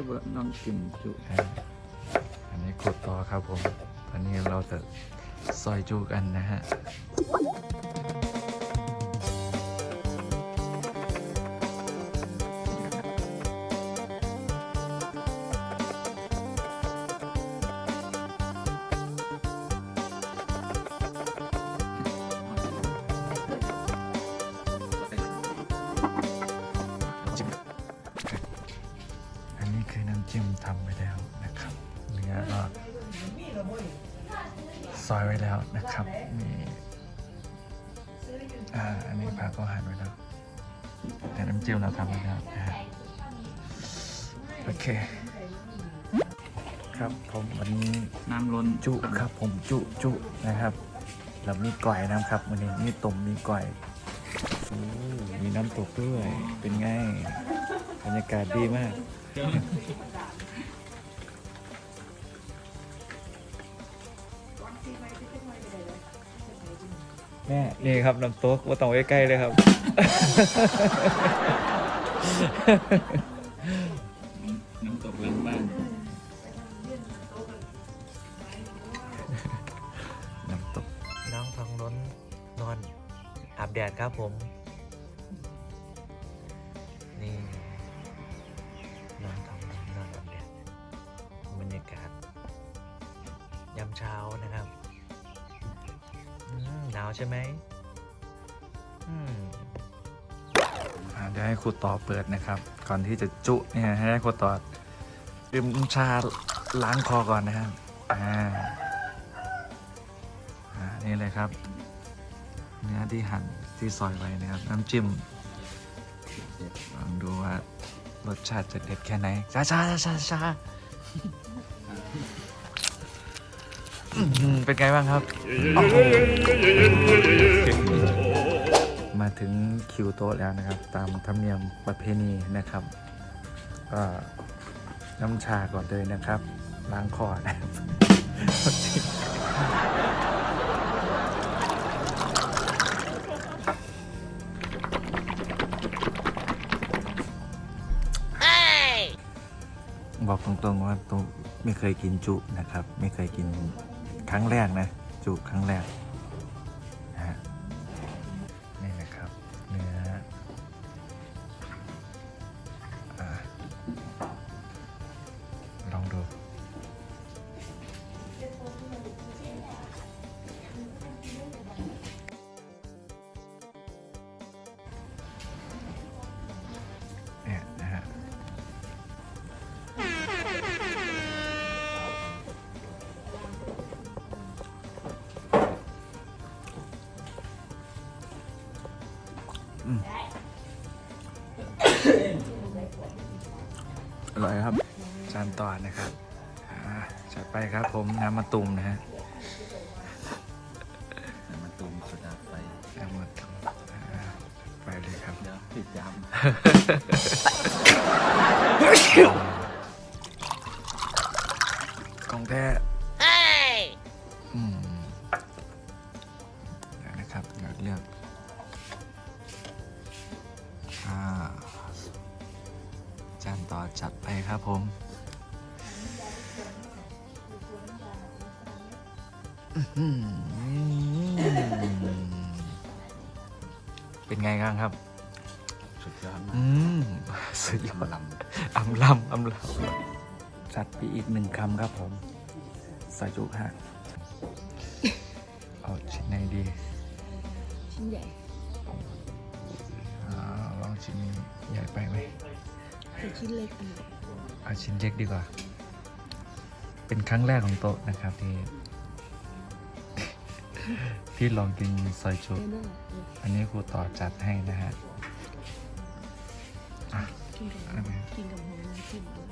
ที่ว่าน้องกิมจุอันนี้ขุดต่อครับผม ตอนนี้เราจะซอยจูกันนะฮะ ซอยไว้แล้วนะครับมีอ่าอันนี้ผักก็หั่นไว้แล้วแต่น้ำจิ้มเราทำไว้แล้วนะฮะโอเค ครับผมวันนี้น้ำล้นจุครับผมจุจุนะครับแล้วมีก่อยนะครับวันนี้มีต้มมีก่อยโอ้มีน้ำตกด้วยเป็นไงบรรยากาศดีมาก แม่นี่ครับน้ำตกว่าต้องไว้ใกล้เลยครับ น้ำตกหลังบ้านน้ำตกน้องทองล้นนอนอาบแดดครับผม นี่น้องทองล้นนอนอาบแดดบรรยากาศยามเช้านะครับ อืมหนาวใช่ไหมอืมอ่าเดี๋ยวให้ครูต่อเปิดนะครับ ก่อนที่จะจุเนี่ยให้ครูต่อดื่มชาล้างคอก่อนนะครับอ่าอ่านี่เลยครับ เนื้อที่หั่นที่ซอยไว้นะครับ น้ำจิ้มลองดูว่ารสชาติจะเด็ดแค่ไหนช้าช้าช้าช้า อื้อหือเป็นไงบ้างครับโอ้โหมาถึงคิวโต๊ะแล้วนะครับ ตามธรรมเนียมประเพณีนะครับก็น้ำชาก่อนเลยนะครับ ล้างคอนะครับบอกตรงๆว่าตรงไม่เคยกินจุนะครับ ไม่เคยกิน ครั้งแรกนะ จูบครั้งแรก อร่อยครับ จานต่อนะครับอ่าจัดไปครับผมน้ำมะตุมนะฮะมันตูมสุดาไฟน้ำมะตุมอ่าไปเลยครับเดี๋ยวติดยาม จานต่อจัดไปครับผมอื้อหือเป็นไงบ้างครับ สุดยอดอืมากมสุดยอดลอำลำอำลำจัดไปอีกหนึ่งคำครับผมใส่จุกฮะ ชิ้นเล็กอันไหนเอาชิ้นเล็กดีกว่า เป็นครั้งแรกของโต๊ะนะครับที่ ที่ลองกินซอยจุเต้นได้เอออันนี้ครูต่อจัดให้นะฮะกินกับอันไหน กินกับหอมน้ำจิ้มด้วย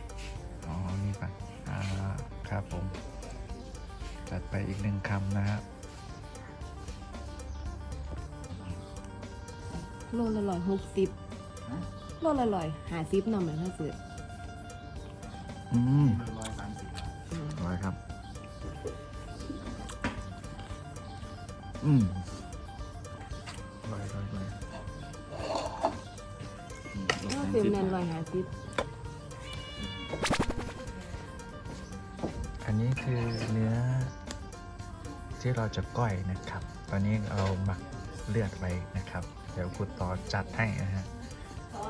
อ๋อ นี่ป่ะอ่าครับผม จัดไปอีกหนึ่งคำนะครับโลละร้อยหกสิบ โลละร้อยหาซิปนำเหมือนถ้าซื้ออืมร้อยสามสิบอืมร้อยครับ อืมร้อยร้อยร้อยถ้าซื้อแมนร้อยหาซิปคือเนื้อ ที่เราจะก้อยนะครับ ตอนนี้เราหมักเลือดไว้นะครับ เดี๋ยวคุณต่อจัดให้นะฮะ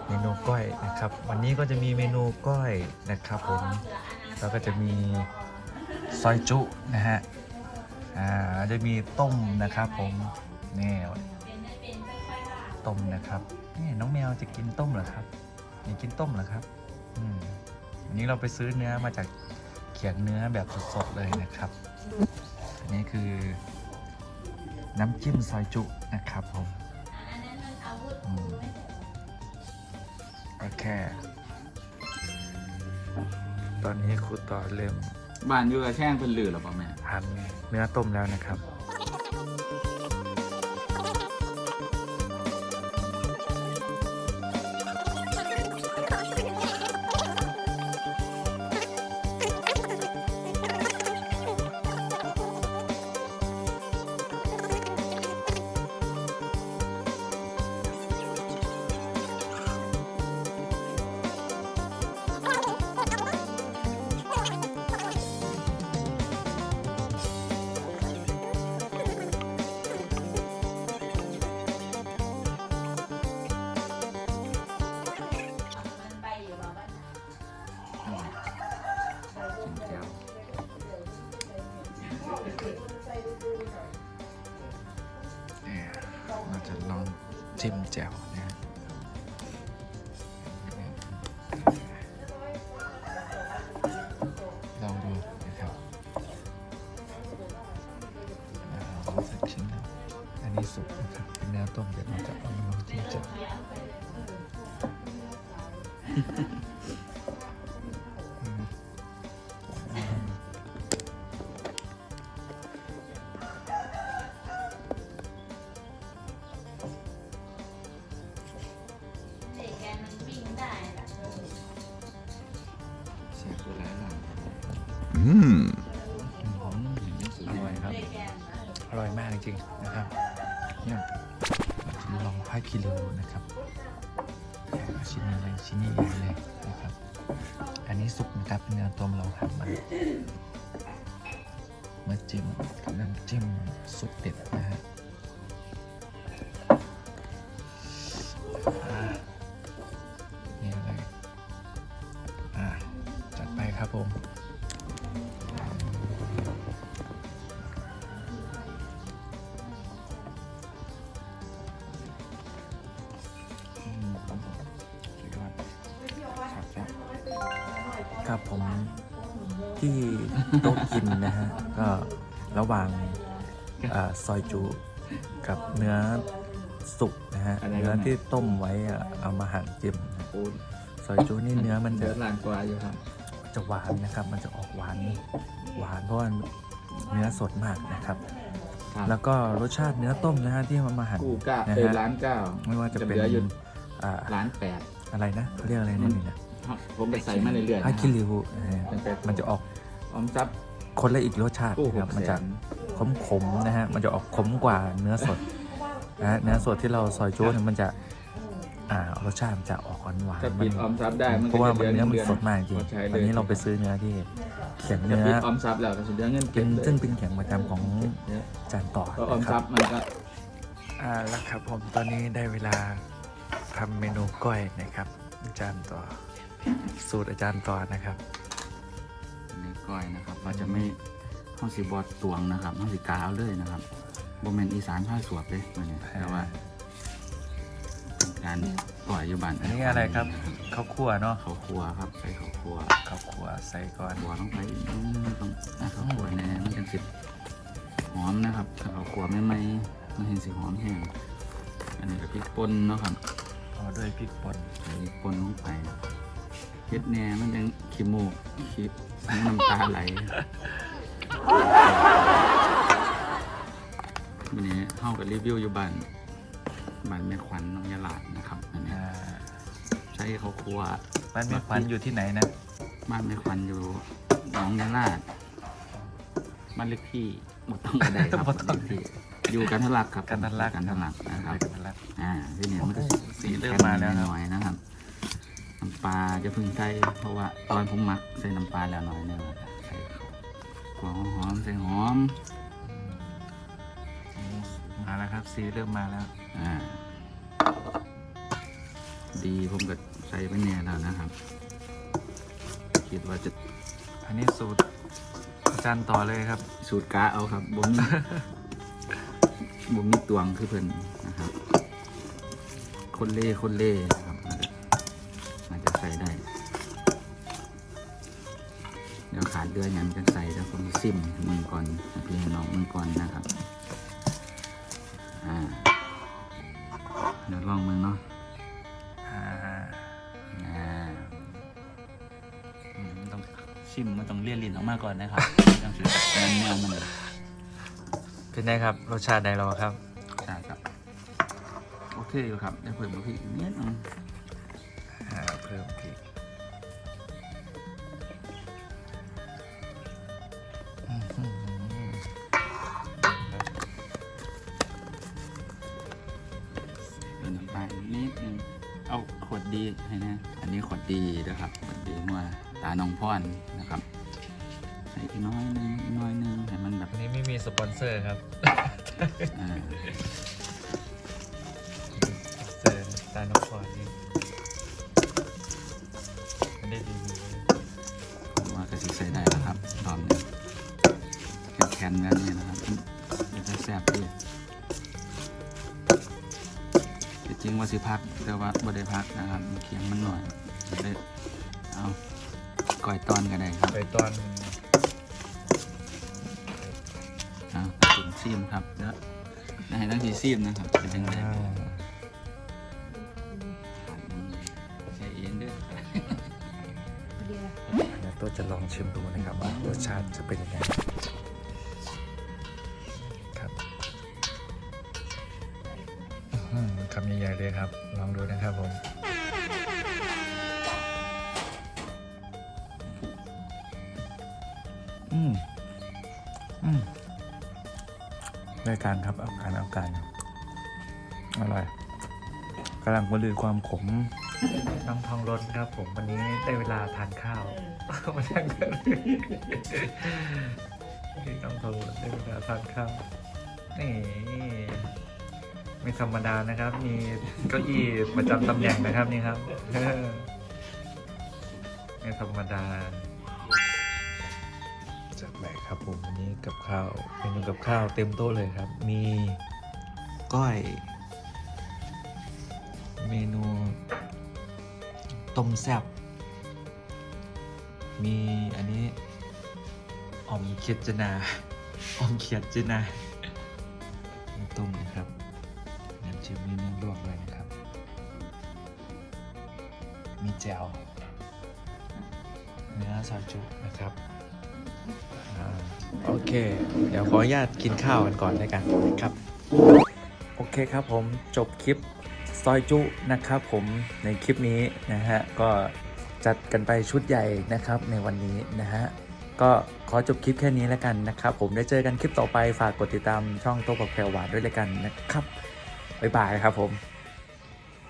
เมนูก้อยนะครับ วันนี้ก็จะมีเมนูก้อยนะครับผมแล้วก็จะมีซอยจุนะฮะอ่าจะมีต้มนะครับผมนี่ต้มนะครับนี่น้องแมวจะกินต้มเหรอครับอยากกินต้มเหรอครับอืมวันนี้เราไปซื้อเนื้อมาจากเขียงเนื้อแบบสดๆเลยนะครับอันนี้คือน้ำจิ้มซอยจุนะครับผม แค่ ตอนนี้ครูต่อเริ่ม บานอยู่กับแช่งเป็นหลือหรอเปล่าแม่ หั่นเนื้อต้มแล้วนะครับ จิ้ม อร่อยครับเด็กแกนอร่อยมากจริงๆนะครับเนี่ยลองผ้าคิริวนะครับ ชิ้นนี้เลยชิ้นนี้ใหญ่เลยนะครับ อันนี้สุกนะครับเนื้อต้มเราทำมามาจิ้มกับน้ำจิ้มสุดเด็ด ที่โต๊ะกินนะฮะ ก็ระหว่างอ่าซอยจูกับเนื้อสุกนะฮะเนื้อที่ต้มไว้อะเอามาหั่นจิ้มนะโอ้ยซอยจูนี่เนื้อมันเดืจะอดร้านกว่าอยู่ครับ จะหวานนะครับ มันจะออกหวาน หวานเพราะว่าเนื้อสดมากนะครับ ครับ แล้วก็รสชาติเนื้อต้มนะฮะที่มันมาหั่นกูก้านะเออฮะ ร้านเก้าไม่ว่าจะเป็นเหลืออยู่อ่าร้านแปดอะไรนะเขาเรียกอะไรนั่นนี่นะ ผมไปใส่มาเรื่อยๆผ้านะคิริวเออตั้งแต่ มันจะออกออมทรัพย์ คนละอีกรสชาติกู้นะหครับกมันแสจะนขมขมๆนะฮะมันจะออกขมกว่าเนื้อสดนะฮะเนื้อสดที่เราซอยจุ๊เนี่ยมันจะอ่ารสชาติมันจะออกหวานหวานถ้ามัปิดออมทรัพย์ได้มันเพก็ราะว่าจะมันเดือนเนื้อมันเดือนสดมากจริงพอใช้ลยอันนี้เราไปซื้อเนื้อที่เขียงถ้าเนื้อปิดออมทรัพย์แล้วก็จะเดือนเงินเป็เก็นบเลยซึ่งเป็นเขียงประจำของเนี่ยจานต่อเพราะออมนะคทรัรับ พย์มันก็ อ่าแล้วครับผมตอนนี้ได้เวลาทำเมนูก้อยนะครับอาจารย์ต่อ สูตรอาจารย์ต่อนะครับในก้อยนะครับเราจะไม่ห้องสีบอดตวงนะครับห้องสีกาวเลยนะครับโบเมนอีสานผ้าสวบเลยตัวนี้แต่ว่าเป็นการปล่อยอยู่บ้านอันนี้อะไรครับข้าวคั่วเนาะเขาวครัวครับใส่เขาวครัวข้าวคั่วใส่ก่อนหัวลงไปอืมต้องนะเขาวครัวแน่มันจะสิหอมนะครับถ้าเขาวครัวไม่ไหมมันเห็นสีหอมแห้งอันนี้ก็พริกป่นเนาะครับเอาด้วยพริกป่นใส่พริกป่นลงไป เฮ็ดแหน่มันยังขี้มูกขี้น้ำตาไหลวันนี้เฮากับรีวิวอยู่บ้านบ้านแม่ขวัญน้องยาลาดนะครับอันนี้อ่าใช้เขาวครัวบ้านแม่ขวัญอยู่ที่ไหนนะบ้านแม่ขวัญอยู่หนองยาลาดบ้านเล็กที่หมดต้องกระไดครับบ่ต้องบ้านเลขที่อยู่กันทะลักครับกันทะลักกันทะลักนะครับ กันทะลัก อ่าที่เนี่ยมันก็โอ้โหสีเริ่มมาแล้วครับหน่อยนะครับ น้ำปลาจะเพึ่งใส่เพราะว่าตอนผมหมักใส่น้ำปลาแล้วหน่อยเนี่ยใส่เขาหัวหอมใส่หอมมาแล้วครับสีเริ่มมาแล้วอ่าดีผมก็ใส่ไปเนี่ยแล้วนะครับ คิดว่าจะอันนี้สูตรอาจารย์ต่อเลยครับ สูตรกาเอาครับบ่มีบ่มีตวงคือเพิ่นนะครับ คนเล่คนเล่ ขาดเดือนยังจะใส่แล้วผมซิมให้มึงก่อนให้พี่ให้น้องมึงก่อนนะครับอ่าเดี๋ยวลองมึงเนาะอ่าอ่าอืมต้องชิมมันต้องเลี่ยนลิ้นออกมาก่อนนะครับต้องสืบเนื้อเนื้อมันเป็นไงครับรสชาติใดเราครับ ใช่ครับโอเคอยู่ครับได้เพิ่มกะทิอีกนิดนึง อ่าเพิ่ม ดดีให้นะ อันนี้ขวดดีนะครับขวดดีเมื่อตาน้องพ่อนนะครับใส่อีกน้อยนึงอีกน้อยนึงให้มันแบบอันนี้ไม่มีสปอนเซอร์ครับอ่าเซอร์ตาน้องพรนี่ไม่ได้รีวิวเลยผมว่ากระสิใส่ได้แล้วครับรอบนี้แข็งๆกันเนี่ยนะ สิพัก แต่ว่าบ่ได้พักนะครับเคียงมันหน่อยเลยเอาก่อยตอนก็ได้ครับไปตอนเอาถึงซีมครับแล้วให้ตั้งทีซีมนะครับเป็นยังไงอ่าใส่เองด้วยเดียวเดี๋ยวตัวจะลองชิมดูนะครับว่า รสชาติจะเป็นยังไง ญ่เลยครับ ลองดูนะครับผมอืมอืมได้การครับเอาการเอาการอร่อยกำลังบรรลือความขมน้องทองรถครับผมวันนี้ได้เวลาทานข้าวมาทานกันน้องทองรถได้เวลาทานข้าวนี่ ไม่ธรรมดานะครับ มีเก้าอี้ประจำตำแหน่งนะครับนี่ครับไม่ธรรมดาจัดไปครับผมวันนี้กับข้าวเมนูกับข้าวเต็มโต๊ะเลยครับ มีก้อย เมนูต้มแซ่บมีอันนี้อ่อมเขียดจนาอ่อมเขียดจนาต้มนะครับงั้น จะมีเนื้อลวกด้วยนะครับ มีแจวเนื้อซอยจุนะครับอ่าโอเค เดี๋ยวขออนุญาตกินข้าวกันก่อนด้วยกันนะครับ โอเคครับผมจบคลิปซอยจุนะครับผมในคลิปนี้นะฮะก็จัดกันไปชุดใหญ่นะครับในวันนี้นะฮะก็ขอจบคลิปแค่นี้แล้วกันนะครับ ผมได้เจอกันคลิปต่อไปฝากกดติดตามช่องโต๊ะกับแพรหวานด้วยแล้วกันนะครับ บ๊ายบายครับผม